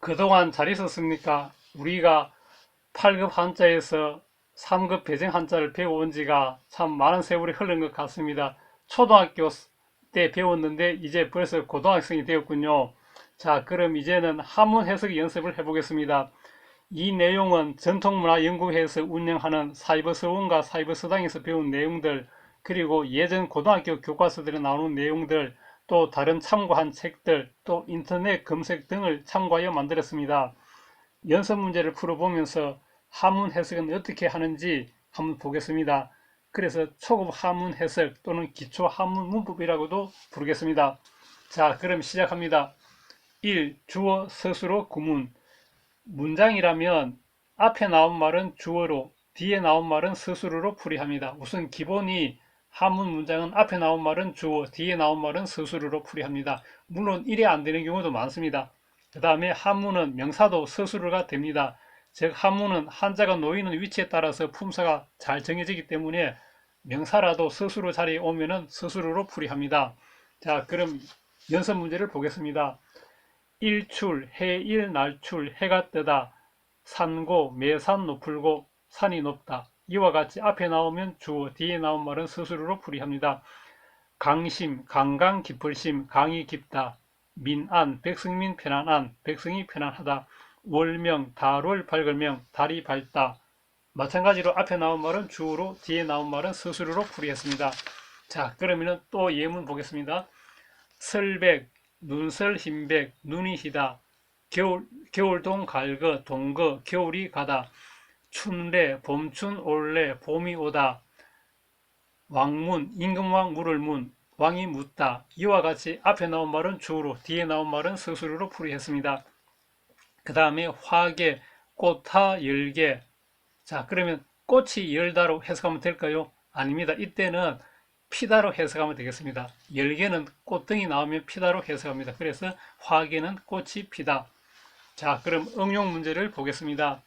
그동안 잘 있었습니까? 우리가 8급 한자에서 3급 배정 한자를 배워온 지가 참 많은 세월이 흐른 것 같습니다. 초등학교 때 배웠는데 이제 벌써 고등학생이 되었군요. 자, 그럼 이제는 한문 해석 연습을 해보겠습니다. 이 내용은 전통문화 연구회에서 운영하는 사이버 서원과 사이버 서당에서 배운 내용들, 그리고 예전 고등학교 교과서들에 나오는 내용들, 또 다른 참고한 책들, 또 인터넷 검색 등을 참고하여 만들었습니다. 연습 문제를 풀어보면서 한문 해석은 어떻게 하는지 한번 보겠습니다. 그래서 초급 한문 해석 또는 기초 한문 문법이라고도 부르겠습니다. 자, 그럼 시작합니다. 1. 주어 서술어 구문 문장이라면 앞에 나온 말은 주어로 뒤에 나온 말은 서술어로 풀이합니다. 우선 기본이 한문 문장은 앞에 나온 말은 주어, 뒤에 나온 말은 서술어로 풀이합니다. 물론 이래 안 되는 경우도 많습니다. 그 다음에 한문은 명사도 서술어가 됩니다. 즉 한문은 한자가 놓이는 위치에 따라서 품사가 잘 정해지기 때문에 명사라도 서술어 자리에 오면은 서술어로 풀이합니다. 자 그럼 연습 문제를 보겠습니다. 일출, 해일, 날출, 해가 뜨다, 산고, 매산 높을고, 산이 높다. 이와 같이 앞에 나오면 주어, 뒤에 나온 말은 스스로로 풀이합니다. 강심, 강강 깊을심, 강이 깊다. 민안, 백성민 편안한, 백성이 편안하다. 월명, 달월 밝을명, 달이 밝다. 마찬가지로 앞에 나온 말은 주어로, 뒤에 나온 말은 스스로로 풀이했습니다. 자, 그러면 또 예문 보겠습니다. 설백, 눈설 흰백, 눈이 희다. 겨울, 겨울동 갈거, 동거, 겨울이 가다. 춘래, 봄춘 올래, 봄이 오다. 왕문, 임금왕 물을 문, 왕이 묻다. 이와 같이 앞에 나온 말은 주어로, 뒤에 나온 말은 스스로로 풀이했습니다. 그 다음에 화개, 꽃하 열개. 자, 그러면 꽃이 열다로 해석하면 될까요? 아닙니다. 이때는 피다로 해석하면 되겠습니다. 열개는 꽃등이 나오면 피다로 해석합니다. 그래서 화개는 꽃이 피다. 자, 그럼 응용 문제를 보겠습니다.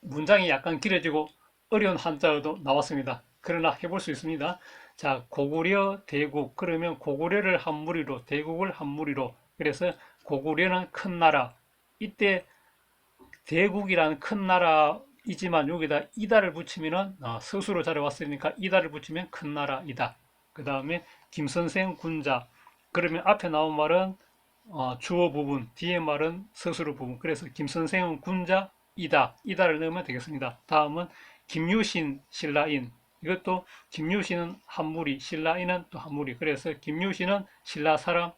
문장이 약간 길어지고 어려운 한자어도 나왔습니다. 그러나 해볼 수 있습니다. 자, 고구려, 대국. 그러면 고구려를 한 무리로, 대국을 한 무리로. 그래서 고구려는 큰 나라. 이때 대국이라는 큰 나라이지만 여기다 이다를 붙이면은 어, 스스로 자리 왔으니까 이다를 붙이면 큰 나라이다. 그 다음에 김선생 군자. 그러면 앞에 나온 말은 어, 주어 부분, 뒤에 말은 스스로 부분. 그래서 김선생은 군자, 이다. 이다를 넣으면 되겠습니다. 다음은 김유신 신라인. 이것도 김유신은 한무리, 신라인은 또 한무리. 그래서 김유신은 신라 사람,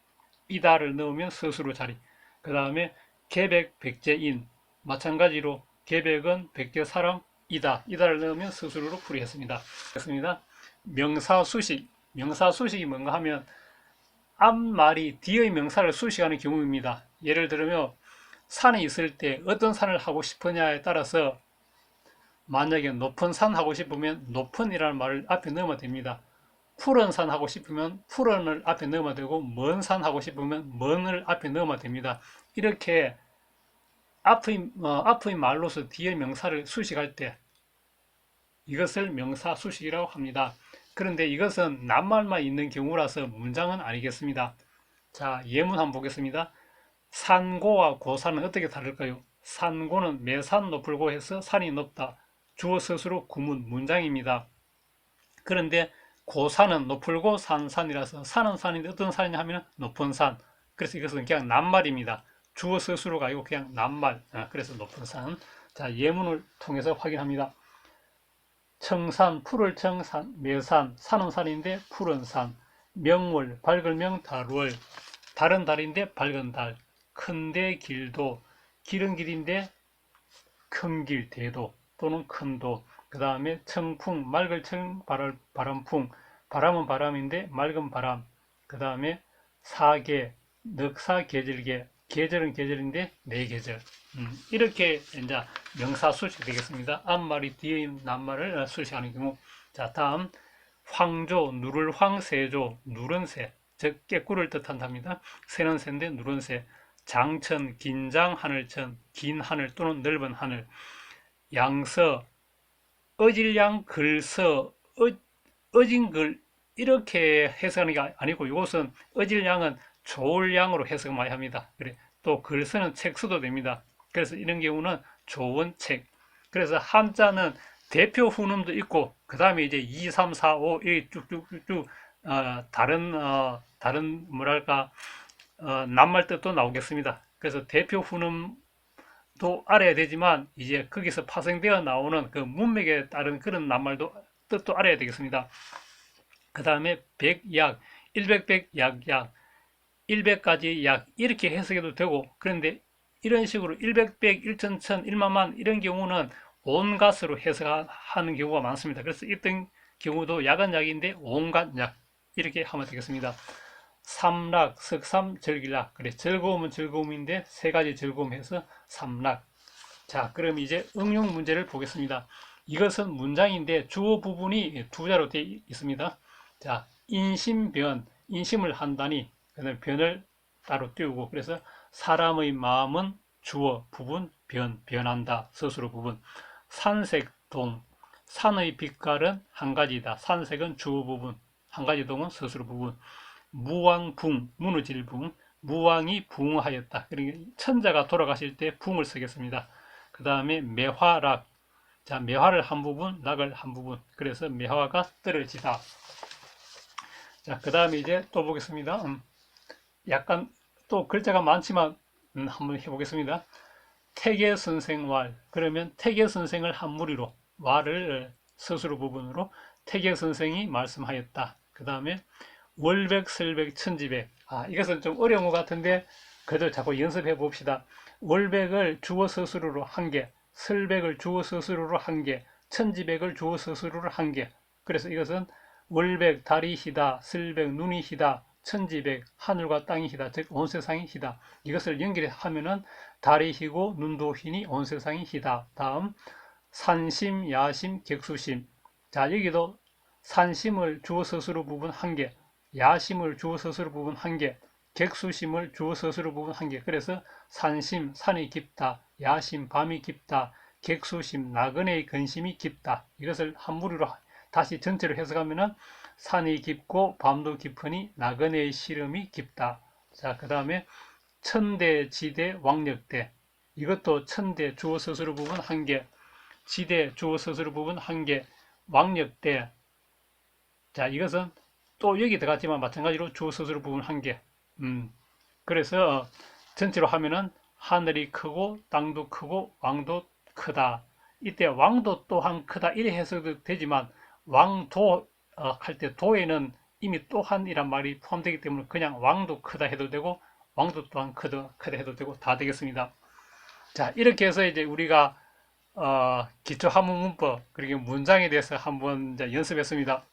이다를 넣으면 스스로 자리. 그 다음에 계백 백제인. 마찬가지로 계백은 백제 사람, 이다. 이다를 넣으면 스스로로 풀이했습니다. 그렇습니다. 명사 수식. 명사 수식이 뭔가 하면 앞말이 뒤의 명사를 수식하는 경우입니다. 예를 들면 산에 있을 때 어떤 산을 하고 싶으냐에 따라서 만약에 높은 산 하고 싶으면 높은이라는 말을 앞에 넣으면 됩니다. 푸른 산 하고 싶으면 푸른을 앞에 넣으면 되고 먼 산 하고 싶으면 먼을 앞에 넣으면 됩니다. 이렇게 앞의, 어, 앞의 말로서 뒤의 명사를 수식할 때 이것을 명사 수식이라고 합니다. 그런데 이것은 낱말만 있는 경우라서 문장은 아니겠습니다. 자, 예문 한번 보겠습니다. 산고와 고산은 어떻게 다를까요? 산고는 매산 높을고 해서 산이 높다. 주어 스스로 구문 문장입니다. 그런데 고산은 높을고 산 산이라서 산은 산인데 어떤 산이냐 하면 높은 산. 그래서 이것은 그냥 낱말입니다. 주어 스스로가 아니고 그냥 낱말. 아, 그래서 높은 산. 자, 예문을 통해서 확인합니다. 청산, 푸를 청산, 매산, 산은 산인데 푸른 산. 명월, 밝을 명, 달월. 달은 달인데 밝은 달. 큰데 길도, 길은 길인데 큰 길, 대도 또는 큰도. 그 다음에 청풍, 맑을 청, 바람, 바람풍. 바람은 바람인데 맑은 바람. 그 다음에 사계, 넉사, 계절계. 계절은 계절인데 네 계절. 음, 이렇게 이제 명사 수식 되겠습니다. 앞말이 뒤에 낱말을 수식하는 경우. 자, 다음 황조, 누를 황, 세조, 누른 새. 즉 깨꿀을 뜻한답니다. 새는 새인데 누른 새. 장천, 긴장, 하늘천, 긴 하늘 또는 넓은 하늘. 양서, 어질양, 글서, 어, 어진 글 이렇게 해석하는 게 아니고 이것은 어질양은 좋을 양으로 해석 많이 합니다. 그래 또글 쓰는 책 써도 됩니다. 그래서 이런 경우는 좋은 책. 그래서 한자는 대표 훈음도 있고 그 다음에 이제 2, 3, 4, 5 이렇게 쭉쭉쭉쭉 어, 다른 어, 다른 뭐랄까 어, 낱말 뜻도 나오겠습니다. 그래서 대표 훈음도 알아야 되지만 이제 거기서 파생되어 나오는 그 문맥에 따른 그런 낱말도 뜻도 알아야 되겠습니다. 그 다음에 백약, 일백백 약약, 일백까지 약 이렇게 해석해도 되고 그런데 이런 식으로 일백백, 일천천, 일만만 이런 경우는 온갖으로 해석하는 경우가 많습니다. 그래서 이런 경우도 약은 약인데 온갖 약 이렇게 하면 되겠습니다. 삼락, 석삼, 절길락. 그래 즐거움은 즐거움인데 세 가지 즐거움 해서 삼락. 자, 그럼 이제 응용 문제를 보겠습니다. 이것은 문장인데 주어 부분이 두 자로 되어 있습니다. 자, 인심변, 인심을 한다니, 그다음 변을 따로 띄우고, 그래서 사람의 마음은 주어 부분, 변, 변한다, 스스로 부분. 산색 동, 산의 빛깔은 한 가지다. 산색은 주어 부분, 한 가지 동은 스스로 부분. 무왕붕, 무너질 붕, 무왕이 붕하였다. 그러니까 천자가 돌아가실 때 붕을 쓰겠습니다. 그 다음에 매화락, 자, 매화를 한 부분, 락을 한 부분. 그래서 매화가 떨어지다. 자, 그 다음에 이제 또 보겠습니다. 음, 약간 또 글자가 많지만 음, 한번 해보겠습니다. 태계 선생 왈. 그러면 태계 선생을 한 무리로 왈을 스스로 부분으로 태계 선생이 말씀하였다. 그 다음에 월백, 설백, 천지백. 아, 이것은 좀 어려운 것 같은데 그래도 자꾸 연습해 봅시다. 월백을 주어 스스로로 한 개, 설백을 주어 스스로로 한 개, 천지백을 주어 스스로로 한 개. 그래서 이것은 월백 달이 희다, 설백 눈이 희다, 천지백 하늘과 땅이 희다, 즉 온 세상이 희다. 이것을 연결하면은 달이 희고 눈도 희니 온 세상이 희다. 다음 산심, 야심, 객수심. 자 여기도 산심을 주어 스스로 부분 한 개, 야심을 주어 스스로 부분 한 개, 객수심을 주어 스스로 부분 한 개. 그래서 산심, 산이 깊다. 야심, 밤이 깊다. 객수심, 나그네의 근심이 깊다. 이것을 한 무리로 다시 전체로 해석하면은 산이 깊고 밤도 깊으니 나그네의 시름이 깊다. 자, 그 다음에 천대, 지대, 왕력대. 이것도 천대, 주어 스스로 부분 한 개, 지대, 주어 스스로 부분 한 개, 왕력대. 자, 이것은 또 여기 들어갔지만 마찬가지로 스스로 부분 한 개. 음, 그래서 전체로 하면은 하늘이 크고 땅도 크고 왕도 크다. 이때 왕도 또한 크다 이래 해석도 되지만 왕도 어, 할 때 도에는 이미 또한이란 말이 포함되기 때문에 그냥 왕도 크다 해도 되고 왕도 또한 크다, 크다 해도 되고 다 되겠습니다. 자 이렇게 해서 이제 우리가 어, 기초 한문 문법 그리고 문장에 대해서 한번 연습했습니다.